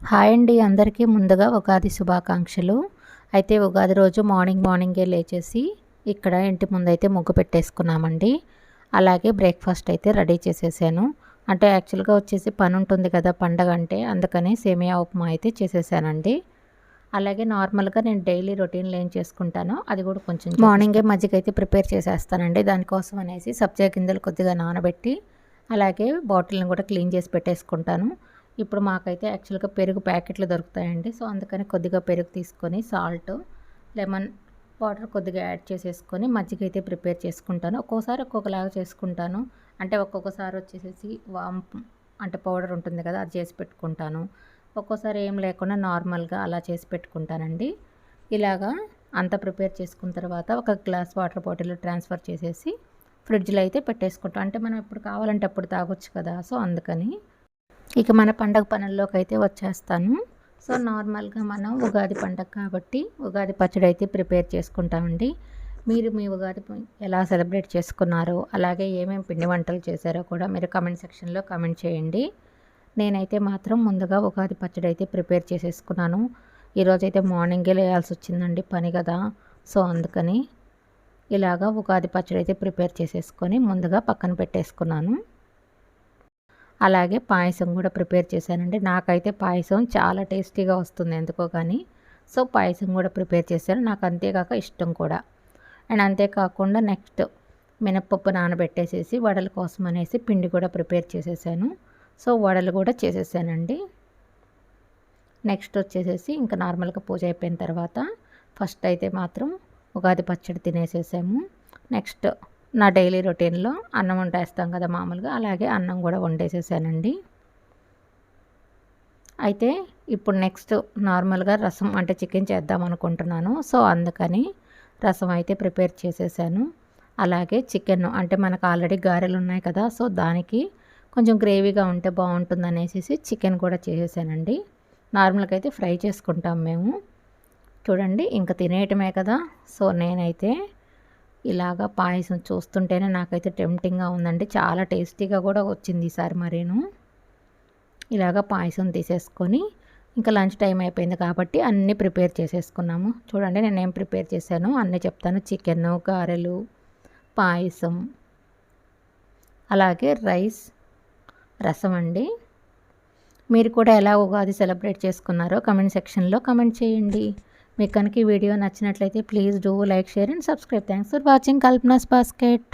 Hi అండి అందరికీ ముందుగా ఉగాది శుభాకాంక్షలు. అయితే ఉగాది రోజు మార్నింగ్ మార్నింగే లేచేసి ఇక్కడ ఇంటి ముందైతే ముగ్గు పెట్టేసుకున్నామండి. అలాగే బ్రేక్ఫాస్ట్ అయితే రెడీ చేసేసాను. అంటే యాక్చువల్గా వచ్చేసి పని ఉంటుంది కదా పండగ అంటే అందుకని సేమియా ఉప్మా అయితే చేసేసానండి. అలాగే నార్మల్గా నేను డైలీ రొటీన్లో ఏం చేసుకుంటానో అది కూడా కొంచెం మార్నింగే మజ్జిగ అయితే ప్రిపేర్ చేసేస్తానండి. దానికోసం అనేసి సబ్జా గింజలు కొద్దిగా నానబెట్టి అలాగే బాటిల్ని కూడా క్లీన్ చేసి పెట్టేసుకుంటాను. ఇప్పుడు మాకైతే యాక్చువల్గా పెరుగు ప్యాకెట్లు దొరుకుతాయండి. సో అందుకని కొద్దిగా పెరుగు తీసుకొని సాల్ట్ లెమన్ వాటర్ కొద్దిగా యాడ్ చేసేసుకొని మజ్జిగ అయితే ప్రిపేర్ చేసుకుంటాను. ఒక్కోసారి ఒక్కొక్కలాగా చేసుకుంటాను. అంటే ఒక్కొక్కసారి వచ్చేసేసి వామ్ అంటే పౌడర్ ఉంటుంది కదా అది చేసి పెట్టుకుంటాను. ఒక్కోసారి ఏం లేకుండా నార్మల్గా అలా చేసి పెట్టుకుంటానండి. ఇలాగా అంతా ప్రిపేర్ చేసుకున్న తర్వాత ఒక గ్లాస్ వాటర్ బాటిల్ ట్రాన్స్ఫర్ చేసేసి ఫ్రిడ్జ్లో అయితే పెట్టేసుకుంటాం అంటే మనం ఎప్పుడు కావాలంటే అప్పుడు తాగొచ్చు కదా సో అందుకని ఇక మన పండగ పనుల్లోకి అయితే వచ్చేస్తాను. సో నార్మల్గా మనం ఉగాది పండగ కాబట్టి ఉగాది పచ్చడి అయితే ప్రిపేర్ చేసుకుంటామండి. మీరు మీ ఉగాది ఎలా సెలబ్రేట్ చేసుకున్నారో అలాగే ఏమేమి పిండి వంటలు చేశారో కూడా మీరు కమెంట్ సెక్షన్లో కమెంట్ చేయండి. నేనైతే మాత్రం ముందుగా ఉగాది పచ్చడి అయితే ప్రిపేర్ చేసేసుకున్నాను. ఈరోజైతే మార్నింగే లేయాల్సి వచ్చిందండి పని కదా. సో అందుకని ఇలాగా ఉగాది పచ్చడి అయితే ప్రిపేర్ చేసేసుకొని ముందుగా పక్కన పెట్టేసుకున్నాను. అలాగే పాయసం కూడా ప్రిపేర్ చేశానండి. నాకైతే పాయసం చాలా టేస్టీగా వస్తుంది ఎందుకో కానీ. సో పాయసం కూడా ప్రిపేర్ చేశాను. నాకు అంతేకాక ఇష్టం కూడా. అండ్ అంతేకాకుండా నెక్స్ట్ మినప్పప్పు నానబెట్టేసేసి వడల కోసం అనేసి పిండి కూడా ప్రిపేర్ చేసేసాను. సో వడలు కూడా చేసేసానండి. నెక్స్ట్ వచ్చేసేసి ఇంకా నార్మల్గా పూజ అయిపోయిన తర్వాత ఫస్ట్ అయితే మాత్రం ఉగాది పచ్చడి తినేసేసాము. నెక్స్ట్ నా డైలీ రొటీన్లో అన్నం వండేస్తాం కదా మామూలుగా అలాగే అన్నం కూడా వండేసేసానండి. అయితే ఇప్పుడు నెక్స్ట్ నార్మల్గా రసం అంటే చికెన్ చేద్దాం అనుకుంటున్నాను. సో అందుకని రసం అయితే ప్రిపేర్ చేసేసాను. అలాగే చికెన్ అంటే మనకు ఆల్రెడీ గారెలు ఉన్నాయి కదా సో దానికి కొంచెం గ్రేవీగా ఉంటే బాగుంటుంది అనేసి చికెన్ కూడా చేసేసానండి. నార్మల్గా అయితే ఫ్రై చేసుకుంటాం మేము. చూడండి ఇంకా తినేయటమే కదా. సో నేనైతే ఇలాగా పాయసం చూస్తుంటేనే నాకైతే టెంప్టింగ్గా ఉందండి. చాలా టేస్టీగా కూడా వచ్చింది ఈసారి మరేను. ఇలాగ పాయసం తీసేసుకొని ఇంకా లంచ్ టైం అయిపోయింది కాబట్టి అన్నీ ప్రిపేర్ చేసేసుకున్నాము. చూడండి నేను ఏం ప్రిపేర్ చేశాను అన్నీ చెప్తాను. చికెన్ గారెలు పాయసం అలాగే రైస్ రసం అండి. మీరు కూడా ఎలా ఉగాది సెలబ్రేట్ చేసుకున్నారో కమెంట్ సెక్షన్లో కమెంట్ చేయండి. మీకు కనుక ఈ వీడియో నచ్చినట్లయితే please do like share and subscribe thanks for watching Kalpana's basket